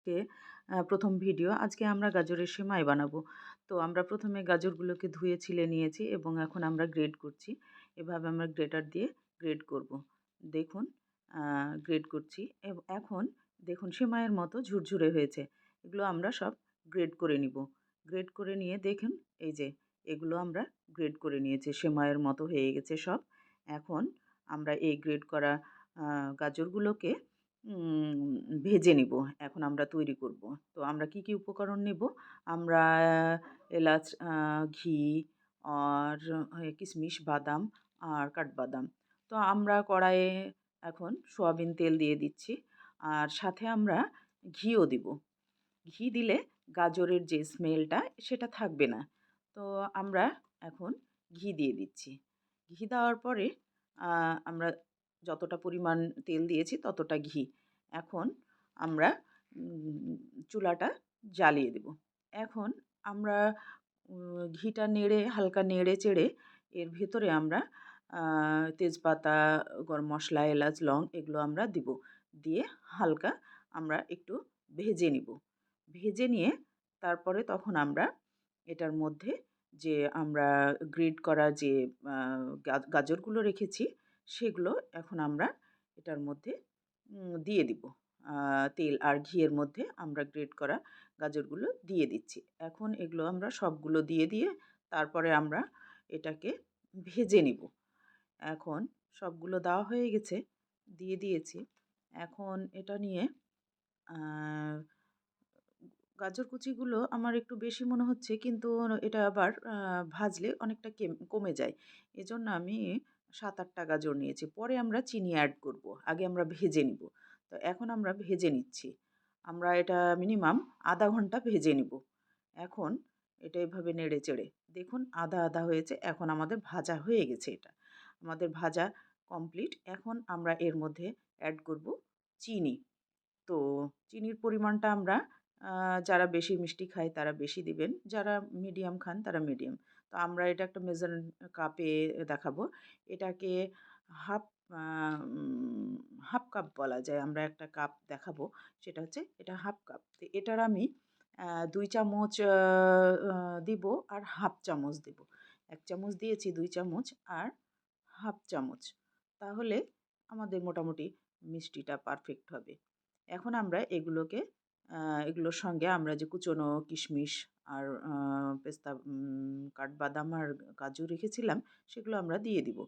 আজকে প্রথম ভিডিও। আজকে আমরা গাজরের সেমাই বানাবো। তো আমরা প্রথমে গাজরগুলোকে ধুয়ে, ছিলে নিয়েছি এবং এখন আমরা গ্রেড করছি। এভাবে আমরা গ্রেটার দিয়ে গ্রেড করব। দেখুন গ্রেড করছি। এখন দেখুন সেমাইয়ের মতো ঝুরঝুরে হয়েছে। এগুলো আমরা সব গ্রেড করে নিব। গ্রেড করে নিয়ে দেখুন, এই যে এগুলো আমরা গ্রেড করে নিয়েছি। সেমাইয়ের মতো হয়ে গেছে সব। এখন আমরা এই গ্রেড করা গাজরগুলোকে ভেজে নিব, এখন আমরা তৈরি করব। তো আমরা কি কি উপকরণ নেব? আমরা এলাচ ঘি আর কিশমিশ, বাদাম আর কাঠবাদাম। তো আমরা কড়াইয়ে এখন সোয়াবিন তেল দিয়ে দিচ্ছি আর সাথে আমরা ঘিও দিব। ঘি দিলে গাজরের যে স্মেলটা, সেটা থাকবে না। তো আমরা এখন ঘি দিয়ে দিচ্ছি। ঘি দেওয়ার পরে আমরা যতটা পরিমাণ তেল দিয়েছি ততটা ঘি। এখন আমরা চুলাটা জ্বালিয়ে দেব। এখন আমরা ঘিটা নেড়ে, হালকা নেড়ে চেড়ে এর ভেতরে আমরা তেজপাতা, গরম মশলা, এলাচ, লং এগুলো আমরা দিব। দিয়ে হালকা আমরা একটু ভেজে নিব। ভেজে নিয়ে তারপরে তখন আমরা এটার মধ্যে যে আমরা গ্রিড করা যে গাজরগুলো রেখেছি সেগুলো এখন আমরা এটার মধ্যে দিয়ে দিব। তেল আর ঘিয়ের মধ্যে আমরা গ্রেট করা গাজরগুলো দিয়ে দিচ্ছি। এখন এগুলো আমরা সবগুলো দিয়ে দিয়ে তারপরে আমরা এটাকে ভেজে নিব। এখন সবগুলো দেওয়া হয়ে গেছে, দিয়ে দিয়েছি। এখন এটা নিয়ে গাজর কুচিগুলো আমার একটু বেশি মনে হচ্ছে, কিন্তু এটা আবার ভাজলে অনেকটা কমে যায়। এজন্য আমি সাত আটটা গাজর নিয়েছি। পরে আমরা চিনি অ্যাড করব। আগে আমরা ভেজে নিব। তো এখন আমরা ভেজে নিচ্ছি। আমরা এটা মিনিমাম আধা ঘণ্টা ভেজে নিব। এখন এটা এভাবে নেড়ে চেড়ে। দেখুন, আধা আধা হয়েছে। এখন আমাদের ভাজা হয়ে গেছে এটা। আমাদের ভাজা কমপ্লিট এখন আমরা এর মধ্যে অ্যাড করব চিনি। তো চিনির পরিমাণটা আমরা যারা বেশি মিষ্টি খায় তারা বেশি দিবেন। যারা মিডিয়াম খান তারা মিডিয়াম তো আমরা এটা একটা মেজার কাপে দেখাবো। এটাকে হাফ হাফ কাপ বলা যায়, আমরা একটা কাপ দেখাবো। সেটা হচ্ছে এটা হাফ কাপ। তো এটার আমি দুই চামচ দিব আর হাফ চামচ দেব। এক চামচ দিয়েছি, দুই চামচ আর হাফ চামচ। তাহলে আমাদের মোটামুটি মিষ্টিটা পারফেক্ট হবে। এখন আমরা এগুলোকে এগুলোর সঙ্গে আমরা যে কুচনো কিশমিশ আর পেস্তা কাঠবাদাম আর কাজু রেখেছিলাম, সেগুলো আমরা দিয়ে দিব।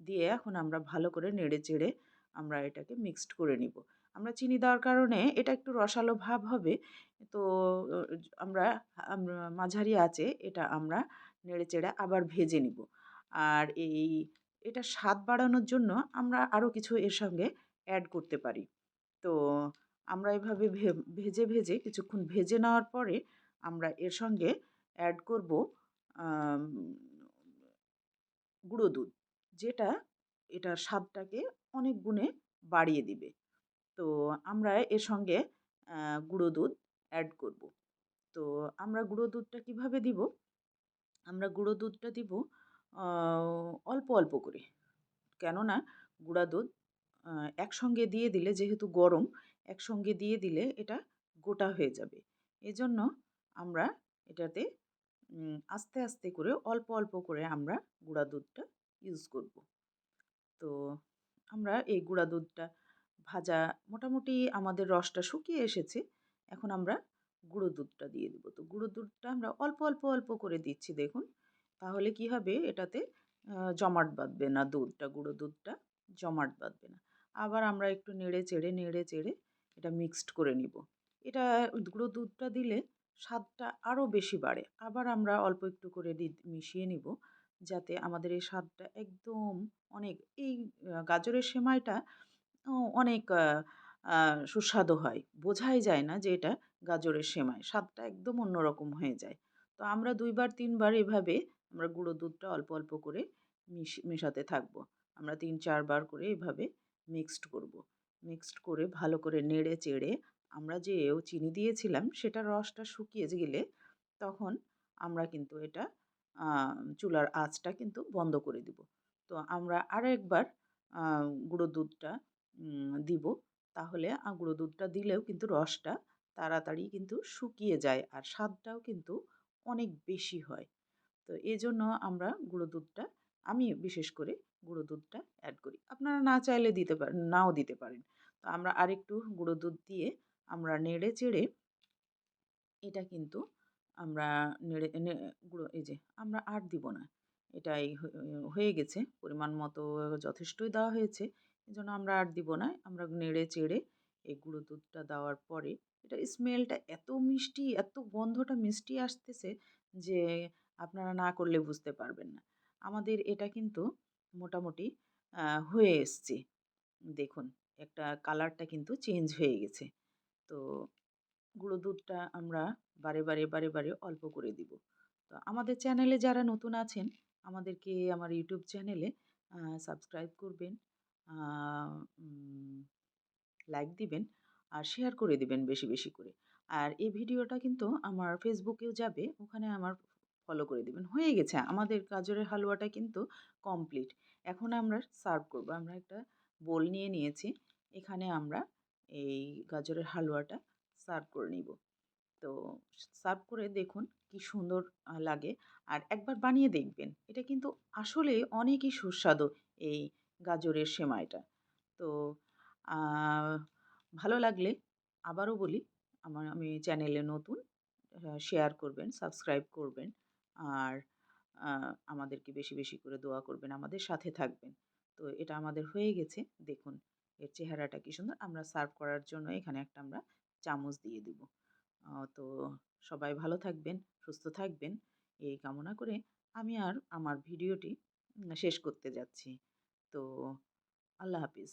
দিয়ে এখন আমরা ভালো করে নেড়ে চেড়ে আমরা এটাকে মিক্সড করে নিব। আমরা চিনি দেওয়ার কারণে এটা একটু রসালো ভাব হবে, তো আমরা মাঝারি আছে এটা আমরা নেড়ে চেড়ে আবার ভেজে নিব। আর এই, এটা স্বাদ বাড়ানোর জন্য আমরা আরও কিছু এর সঙ্গে অ্যাড করতে পারি। তো আমরা এভাবে ভেজে ভেজে কিছুক্ষণ ভেজে নেওয়ার পরে আমরা এর সঙ্গে অ্যাড করব গুঁড়ো দুধ, যেটা এটার স্বাদটাকে অনেক গুণে বাড়িয়ে দিবে। তো আমরা এর সঙ্গে গুঁড়ো দুধ অ্যাড করব। তো আমরা গুঁড়ো দুধটা কীভাবে দিব? আমরা গুঁড়ো দুধটা দিব অল্প অল্প করে। কেননা গুঁড়া দুধ একসঙ্গে দিয়ে দিলে যেহেতু গরম, একসঙ্গে দিয়ে দিলে এটা গোটা হয়ে যাবে। এজন্য আমরা এটাতে আস্তে আস্তে করে, অল্প অল্প করে আমরা গুঁড়া দুধটা ইউজ করব। তো আমরা এই গুঁড়া দুধটা ভাজা মোটামুটি আমাদের রসটা শুকিয়ে এসেছে, এখন আমরা গুঁড়ো দুধটা দিয়ে দেবো। তো গুঁড়ো দুধটা আমরা অল্প অল্প অল্প করে দিচ্ছি, দেখুন। তাহলে কি হবে? এটাতে জমাট বাঁধবে না দুধটা, গুঁড়ো দুধটা জমাট বাঁধবে না। আবার আমরা একটু নেড়ে চেড়ে নেড়ে চেড়ে এটা মিক্সড করে নিব। এটা গুঁড়ো দুধটা দিলে স্বাদটা আরও বেশি বাড়ে। আবার আমরা অল্প একটু করে মিশিয়ে নিব যাতে আমাদের এই স্বাদটা একদম অনেক, এই গাজরের সেমাইটা অনেক সুস্বাদু হয়। বোঝাই যায় না যে এটা গাজরের সেমাই, স্বাদটা একদম অন্যরকম হয়ে যায়। তো আমরা দুইবার, তিনবার এভাবে আমরা গুঁড়ো দুধটা অল্প অল্প করে মিশ, মেশাতে থাকব। আমরা তিন, চারবার করে এভাবে মিক্সড করব। মিক্সড করে ভালো করে নেড়ে চেড়ে আমরা যে ও চিনি দিয়েছিলাম সেটা রসটা শুকিয়ে গেলে তখন আমরা কিন্তু এটা চুলার আঁচটা কিন্তু বন্ধ করে দিব। তো আমরা আরও একবার গুঁড়ো দুধটা দিব। তাহলে গুঁড়ো দুধটা দিলেও কিন্তু রসটা তাড়াতাড়ি কিন্তু শুকিয়ে যায় আর স্বাদটাও কিন্তু অনেক বেশি হয়। তো এজন্য আমরা গুঁড়ো দুধটা আমি বিশেষ করে গুঁড়ো দুধটা অ্যাড করি। আপনারা না চাইলে দিতে পারেন নাও দিতে পারেন। তো আমরা আরেকটু গুঁড়ো দুধ দিয়ে আমরা নেড়ে চেড়ে এটা কিন্তু আমরা নেড়ে গুঁড়ো, এই যে আমরা আর দিব না। এটাই হয়ে গেছে, পরিমাণ মতো যথেষ্টই দেওয়া হয়েছে। এই জন্য আমরা আর দিব না, আমরা নেড়ে চেড়ে এই গুঁড়ো দুধটা দেওয়ার পরে এটা স্মেলটা এত মিষ্টি, এত গন্ধটা মিষ্টি আসতেছে যে আপনারা না করলে বুঝতে পারবেন না। আমাদের এটা কিন্তু মোটামুটি হয়ে এসছে। দেখুন, একটা কালারটা কিন্তু চেঞ্জ হয়ে গেছে। তো গুঁড়ো দুধটা আমরা বারে বারে বারে বারে অল্প করে দিব। তো আমাদের চ্যানেলে যারা নতুন আছেন, আমাদেরকে আমার ইউটিউব চ্যানেলে সাবস্ক্রাইব করবেন লাইক দিবেন আর শেয়ার করে দিবেন বেশি বেশি করে। আর এই ভিডিওটা কিন্তু আমার ফেসবুকেও যাবে, ওখানে আমার ফলো করে দিবেন। হয়ে গেছে। আমাদের গাজরের হালুয়াটা কিন্তু কমপ্লিট এখন আমরা সার্ভ করব। আমরা একটা বোল নিয়ে নিয়েছি। এখানে আমরা এই গাজরের হালুয়াটা সার্ভ করে নিব। তো সার্ভ করে দেখুন কি সুন্দর লাগে। আর একবার বানিয়ে দেখবেন। এটা কিন্তু আসলে অনেকই সুস্বাদু এই গাজরের সেমাইটা। তো ভালো লাগলে আবারও বলি, আমার, আমি চ্যানেলে নতুন শেয়ার করবেন সাবস্ক্রাইব করবেন। আর আমাদেরকে বেশি বেশি করে দোয়া করবেন, আমাদের সাথে থাকবেন। তো এটা আমাদের হয়ে গেছে। দেখুন, এর চেহারাটা কি সুন্দর। আমরা সার্ভ করার জন্য এখানে একটা আমরা চামচ দিয়ে দেব। তো সবাই ভালো থাকবেন, সুস্থ থাকবেন। এই কামনা করে আমি আর আমার ভিডিওটি শেষ করতে যাচ্ছি। তো আল্লাহ হাফিজ।